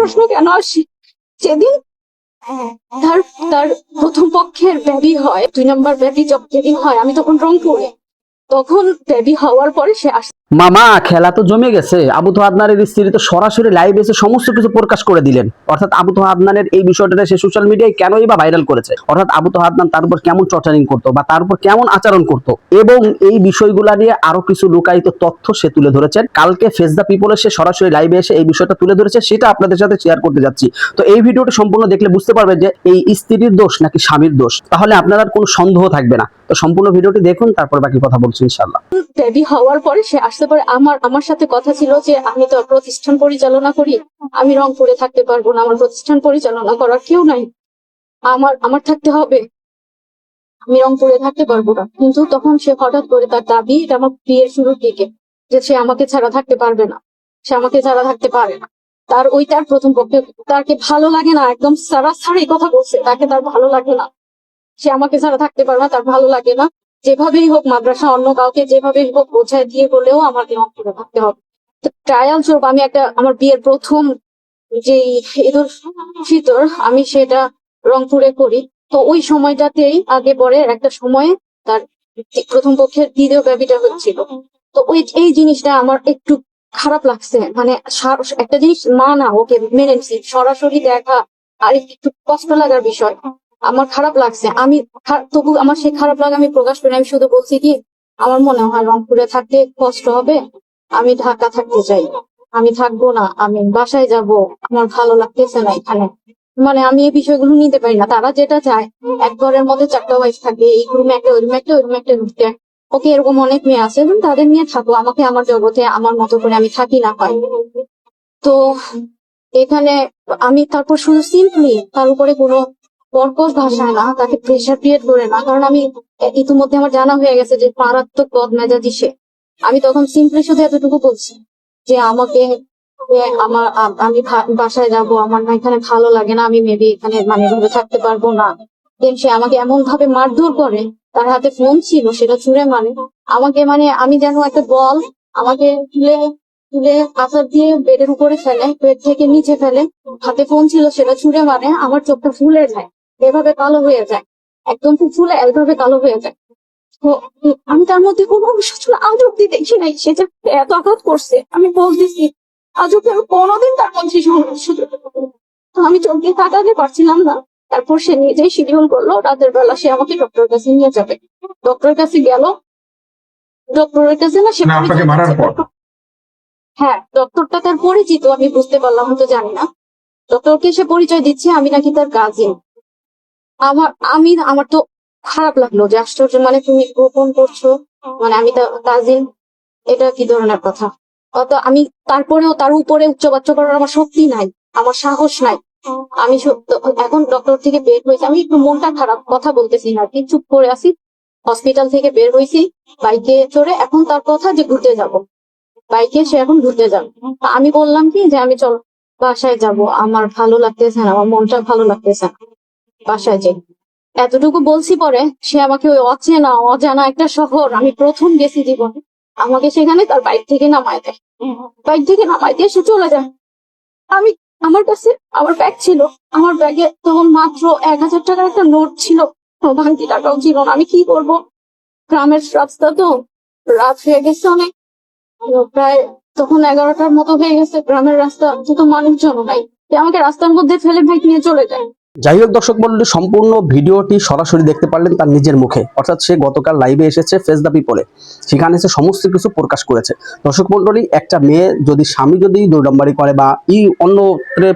প্রশ্ন কেন আসি? যেদিন তার তার প্রথম পক্ষের ব্যাবি হয়, দুই নম্বর ব্যাধি যেদিন হয়, আমি তখন রংপুরে। তখন ব্যাবি হওয়ার পরে সে আসে। মামা, খেলা তো জমে গেছে। আবু তো আদনানের স্ত্রী তো সরাসরি লাইভ এসে সমস্ত কিছু প্রকাশ করে দিলেন। অর্থাৎ আবু তো আদনানের এই বিষয়টা সে সোশ্যাল মিডিয়ায় কেনই বা ভাইরাল করেছে? অর্থাৎ আবু তো আদনান তার উপর কেমন টর্চারিং করতো বা তার উপর কেমন আচরণ করতো? এবং এই বিষয়গুলা নিয়ে আরও কিছু লুকায়িত তথ্য সে তুলে ধরেছেন। কালকে ফেস দ্য পিপলে সে সরাসরি লাইভে এসে এই বিষয়টা তুলে ধরেছে, সেটা আপনাদের সাথে শেয়ার করতে যাচ্ছি। তো এই ভিডিওটা সম্পূর্ণ দেখলে বুঝতে পারবেন যে এই স্ত্রীর দোষ নাকি স্বামীর দোষ। তাহলে আপনার আর কোনো সন্দেহ থাকবে না। তো সম্পূর্ণ ভিডিওটি দেখুন, তারপর বাকি কথা বলছি ইনশাল্লাহ হওয়ার পরে সে পারে আমার আমার সাথে কথা ছিল যে আমি তো প্রতিষ্ঠান পরিচালনা করি, আমি রংপুরে থাকতে পারব না, আমার প্রতিষ্ঠান পরিচালনা করার কেউ নাই। আমার আমার থাকতে হবে। আমি রংপুরে থাকতে পারব না। কিন্তু তখন সে হঠাৎ করে তার দাবি, এটা আমার বিয়ের শুরুর দিকে, যে সে আমাকে ছাড়া থাকতে পারবে না। সে আমাকে ছাড়া থাকতে পারে না। তার ওই, তার প্রথম পক্ষে তাকে ভালো লাগে না, একদম সারাসারি কথা বলছে, তাকে তার ভালো লাগে না। সে আমাকে ছাড়া থাকতে পারবে না, তার ভালো লাগে না। যেভাবেই হোক, মাদ্রাসা অন্য কাউকে যেভাবেই হোক বোঝায় দিয়ে বলেও আমাকে রংপুরে থাকতে হবে। তো ট্রায়াল স্বরূপ আমি একটা, আমার বিয়ের প্রথম যে ঈদুল ফিতর আমি সেটা রংপুরে করি। তো ওই সময়টাতেই আগে পরে একটা সময়ে তার প্রথম পক্ষের দ্বিতীয় বেবিটা হচ্ছিল। তো ওই, এই জিনিসটা আমার একটু খারাপ লাগছে। মানে একটা জিনিস মা না ওকে মেনে সরাসরি দেখা আর একটু কষ্ট লাগার বিষয়। আমার খারাপ লাগছে। আমি তবু আমার সেই খারাপ লাগা আমি প্রকাশ করি আমি শুধু বলছি কি, আমার মনে হয় রংপুরে থাকতে কষ্ট হবে। আমি ঢাকা থাকতে চাই। আমি থাকব না। আমি বাসায় যাব। আমার ভালো লাগতেছে না এখানে। মানে আমি এই বিষয়গুলো নিতে পারি না। তারা যেটা চায়, এক ঘরের মধ্যে চারটা ওয়াইফ থাকবে। এই রুমে একটা, ওই রুমে একটা, ওই রুমে একটা ঢুকতে ওকে এরকম অনেক মেয়ে আছে, এবং তাদের নিয়ে থাকো। আমাকে আমার জগতে, আমার মতো করে আমি থাকি না হয়। তো, এখানে আমি তারপর শুধু সিম্পলি তার উপরে কোনো কর্কশ ভাষায় না, তাকে প্রেশার ক্রিয়েট করে না। কারণ আমি ইতিমধ্যে আমার জানা হয়ে গেছে যে মারাত্মক পদ মেজাজি সে। আমি তখন সিম্পলি শুধু এতটুকু বলছি যে আমাকে আমার, আমি বাসায় যাব, আমার না এখানে ভালো লাগে না, আমি মেবি এখানে মানে এভাবে থাকতে পারব না। সে আমাকে এমন ভাবে মারধর করে, তার হাতে ফোন ছিল, সেটা ছুঁড়ে মানে আমাকে মানে আমি যেন একটা বল আমাকে তুলে তুলে আচার দিয়ে বেডের উপরে ফেলে বেড থেকে নিচে ফেলে, হাতে ফোন ছিল, সেটা ছুঁড়ে মানে আমার চোখটা ফুলে যায়। এভাবে কালো হয়ে যায়। একদম ফুলে এভাবে কালো হয়ে যায়। তো আমি তার মধ্যে কোনো অনুশোচনা আজ অব্দি দেখি নাই। সে যে এত আঘাত করছে আমি বলতেছি আজ অব্দি আমি কোনোদিন তার মধ্যে তো আমি চোখ দিয়ে তাকাতে পারছিলাম না। তারপর সে নিজেই শিডিউল করল রাতের বেলা সে আমাকে ডক্টরের কাছে নিয়ে যাবে। ডক্টরের কাছে গেল। ডক্টরের কাছে না সে হ্যাঁ ডক্টরটা তার পরিচিত আমি বুঝতে পারলাম তো জানি না। ডক্টরকে সে পরিচয় দিচ্ছে আমি নাকি তার কাজিন আমার, আমি, আমার তো খারাপ লাগল যে আশ্চর্য মানে তুমি গোপন করছ মানে আমি তার কাজিন এটা কি ধরনের কথা? অত আমি তারপরেও তার উপরে উচ্চবাচ্য করার আমার শক্তি নাই, আমার সাহস নাই। আমি এখন ডক্টর থেকে বের হয়েছি, আমি একটু মনটা খারাপ, কথা বলতেছি না, কি চুপ করে আছি? হসপিটাল থেকে বের হয়েছি, বাইকে চড়ে এখন তার কথা যে ঘুরতে যাব। বাইকে সে এখন ঘুরতে যাবে। আমি বললাম কি যে আমি চল, বাসায় যাব, আমার ভালো লাগতেছে না, আমার মনটা ভালো লাগতেছে না। বাসায় যাই। এতটুকু বলছি পরে সে আমাকে ওই অচেনা, অজানা একটা শহর, আমি প্রথম গেছি জীবনে। আমাকে সেখানে তার বাইক থেকে নামায় দেয়। বাইক থেকে নামায় দিয়ে সে চলে যায়। আমি, আমার কাছে আমার ব্যাগ ছিল। আমার ব্যাগে তখন মাত্র এক হাজার টাকার একটা নোট ছিল। ভাঙতি টাকাও ছিল না। আমি কি করব? গ্রামের রাস্তা তো রাত হয়ে গেছে অনেক। প্রায় তখন এগারোটার মতো হয়ে গেছে। গ্রামের রাস্তা তো মানুষজন নাই। আমাকে রাস্তার মধ্যে ফেলে বাইক নিয়ে চলে যায়। যাই হোক দর্শক মন্ডলী, সম্পূর্ণ ভিডিওটি সরাসরি দেখতে পারলেন তার নিজের মুখে। অর্থাৎ সে গতকাল লাইভে এসেছে ফেস দ্য পিপলে সেখানে সে সমস্ত কিছু প্রকাশ করেছে। দর্শক মন্ডলী, একটা মেয়ে যদি স্বামী যদি দুই করে বা ই অন্য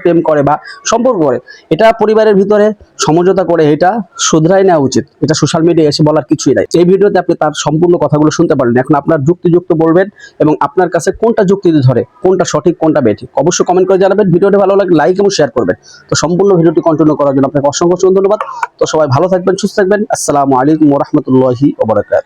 প্রেম করে বা সম্পর্ক করে, এটা পরিবারের ভিতরে সমঝোতা করে এটা শুধরাই নেওয়া উচিত। এটা সোশ্যাল মিডিয়ায় এসে বলার কিছুই নাই। এই ভিডিওতে আপনি তার সম্পূর্ণ কথাগুলো শুনতে পারলেন। এখন আপনার যুক্তিযুক্ত বলবেন এবং আপনার কাছে কোনটা যুক্তি ধরে, কোনটা সঠিক, কোনটা বেঠিক? অবশ্যই কমেন্ট করে জানাবেন। ভিডিওটি ভালো লাগলে লাইক এবং শেয়ার করবেন। তো সম্পূর্ণ ভিডিওটি কন্টিনিউ করার জন্য আপনাকে অসংখ্য ধন্যবাদ। তো সবাই ভালো থাকবেন, সুস্থ থাকবেন। আসসালামু আলাইকুম রহমতুল্লাহি ওবরাকাত